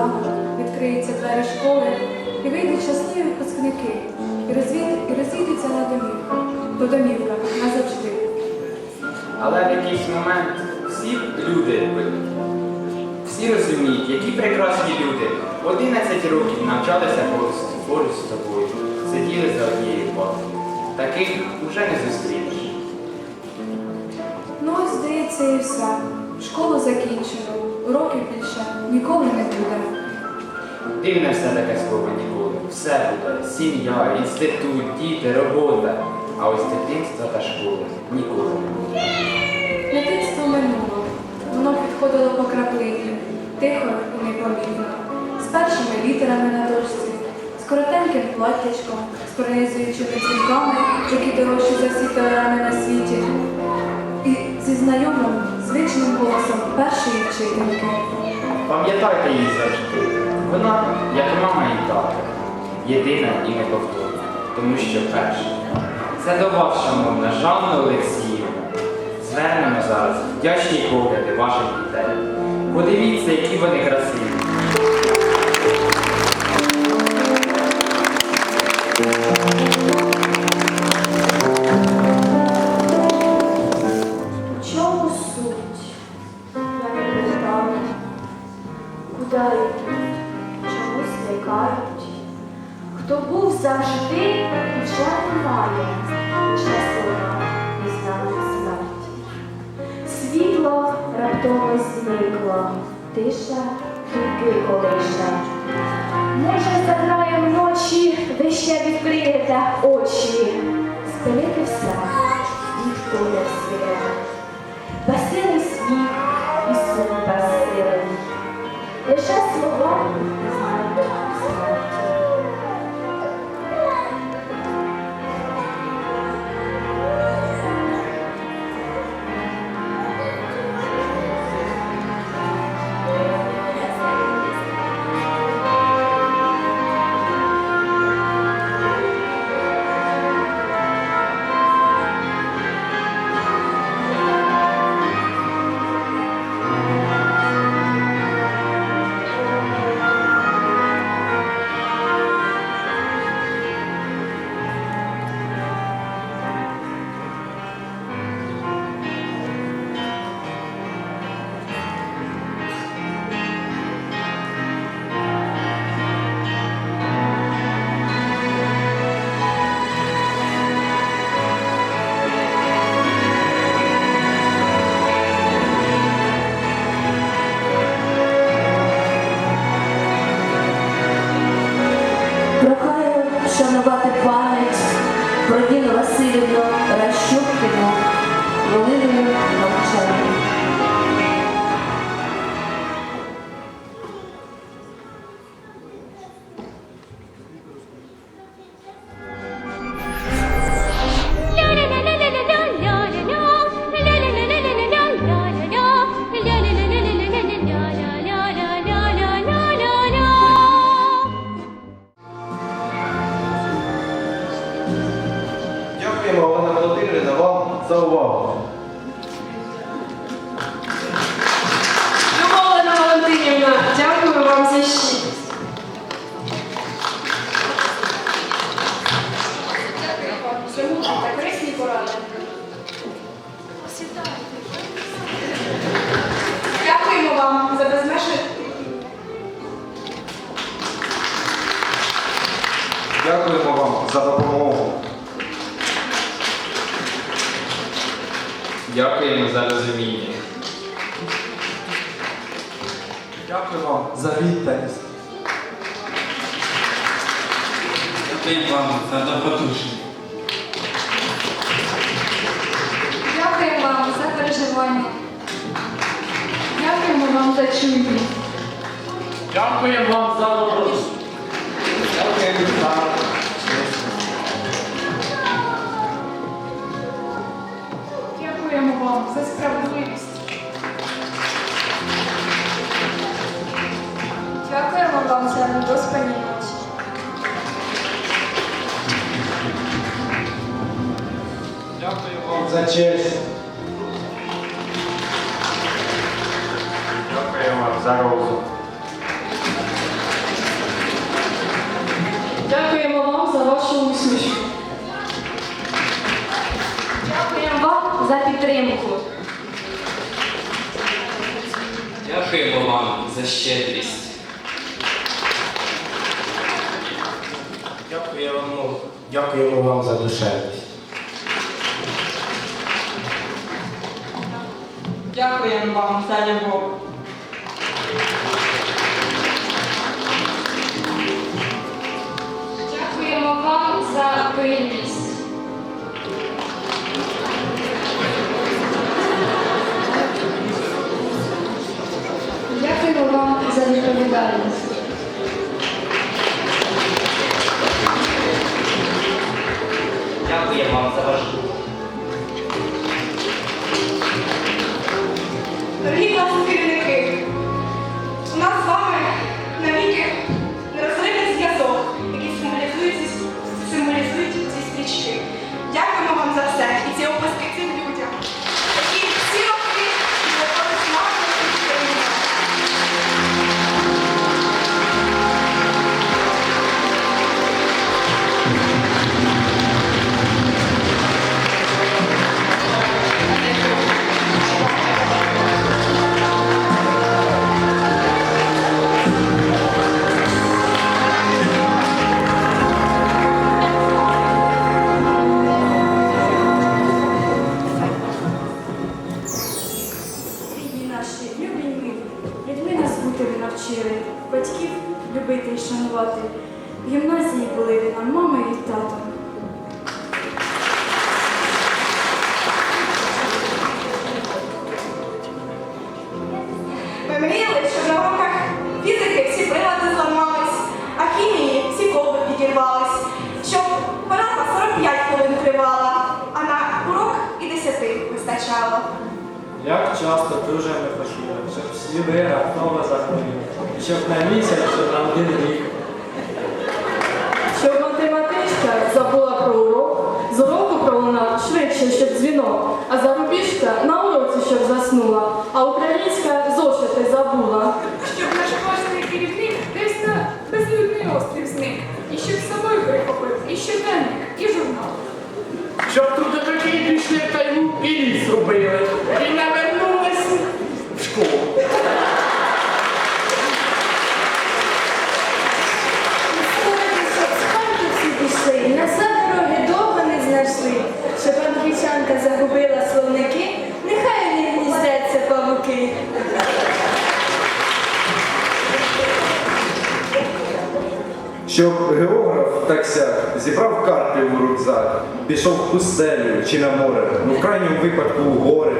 прощання. Відкриються двері школи, і вийдуть щасливі випускники, і, розійдуться на домівках, по домівках назавжди. Але в якийсь момент всі люди, всі розуміють, які прекрасні люди. 11 років навчалися поруч з тобою, сиділи за однією партою. Таких уже не зустрінеш. Ну, здається, і все. Школу закінчено, уроків більше ніколи не буде. Дивне все таке слово ніколи. Все буде. Сім'я, інститут, діти, робота. А ось дитинство та школа ніколи не буде. Дитинство минуло, воно підходило по краплині, тихо і непомітно, з першими літерами на дошці, з коротеньким платтячком, з пронизуючими дзвінками, які дорожчі за всі теореми на світі, і зі знайомим, звичним голосом першої вчительки. Пам'ятайте її завжди. Вона, як мама і тата, єдина і неповторна, тому що перша. Це до вас, шановна Жанна Олексіївна. Звернемо зараз вдячні погляди ваших дітей. Подивіться, які вони красиві. Дякуємо за розуміння. Дякую вам за відданість. Дякую вам за добродушність. Дякуємо вам за переживання. Дякуємо вам за чуйність. Дякуємо вам за роботу. Дякуємо за за справедливість. Дякуємо вам за недоспані ночі. Дякую вам за честь. Дякуємо вам за розум. Дякуємо за підтримку. Дякуємо вам за щедрість. Дякуємо, дякуємо вам за душевність. Дякуємо вам за любов. Часто дуже ми хотіли, щоб сліди раптово захворіли, щоб на місяць, щоб на один рік. Щоб математичка забула про урок, з уроку пролунав швидше, щоб дзвінок, а зарубіжка на уроці, щоб заснула, а українська зошити забула. Щоб наш класний керівник десь на безлюдний острів зник. І щоб з собою прихопив і щоденник, і журнал. Щоб трудовики пішли в тайгу і ліс робили, і вернулись і назад дороги довго не знайшли. Щоб англічанка загубила словники, нехай не гніздяться павуки. Щоб географ так сяк зібрав карпів в рюкзак, пішов в пустелю чи на море, ну в крайньому випадку у гори.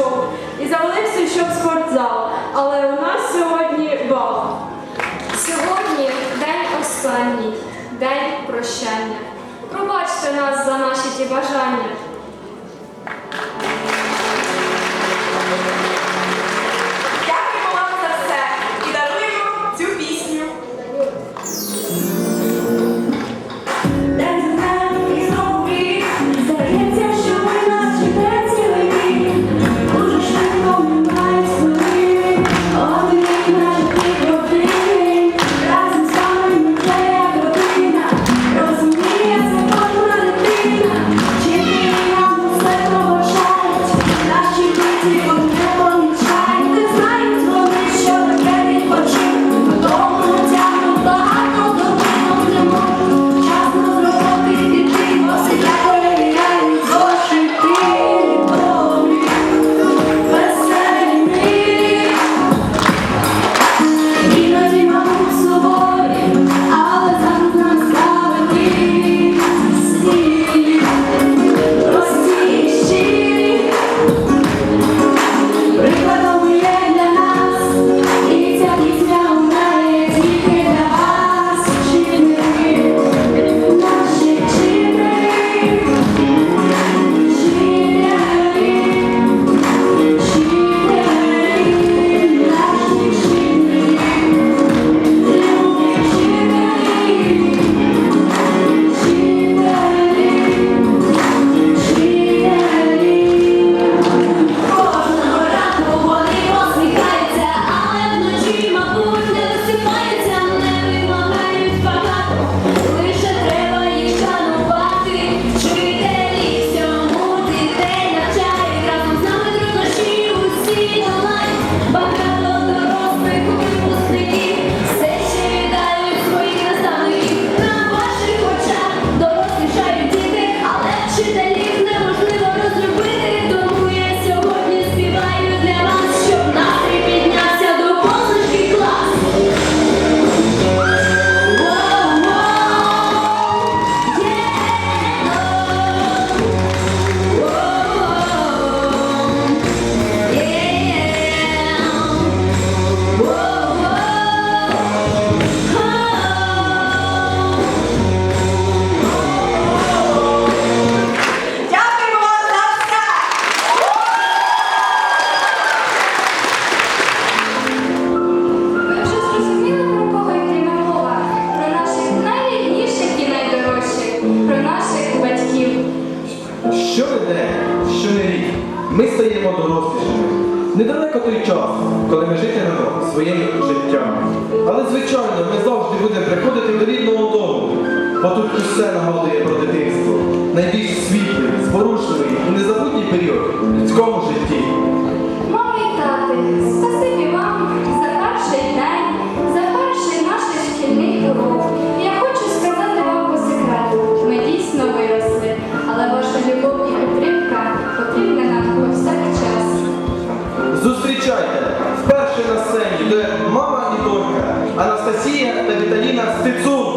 Прийшов, і завалився, щоб спортзал. Але у нас сьогодні бал. Сьогодні день останній, день прощання. Пробачте нас за наші ті бажання. завжди будемо приходити до рідного дому, бо тут усе нагадує про дитинство, найбільш світлий, зворушливий і незабутній період в людському житті. Мами і тати, спасибі вам за перший день, за перший наш шкільний урок. Я хочу сказати вам по секрету. Ми дійсно виросли, але ваша любов і підтримка потрібна нам повсякчас. Зустрічайте вперше на сцені, де мама. Анастасія та Віталіна Стецун.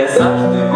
Essa. é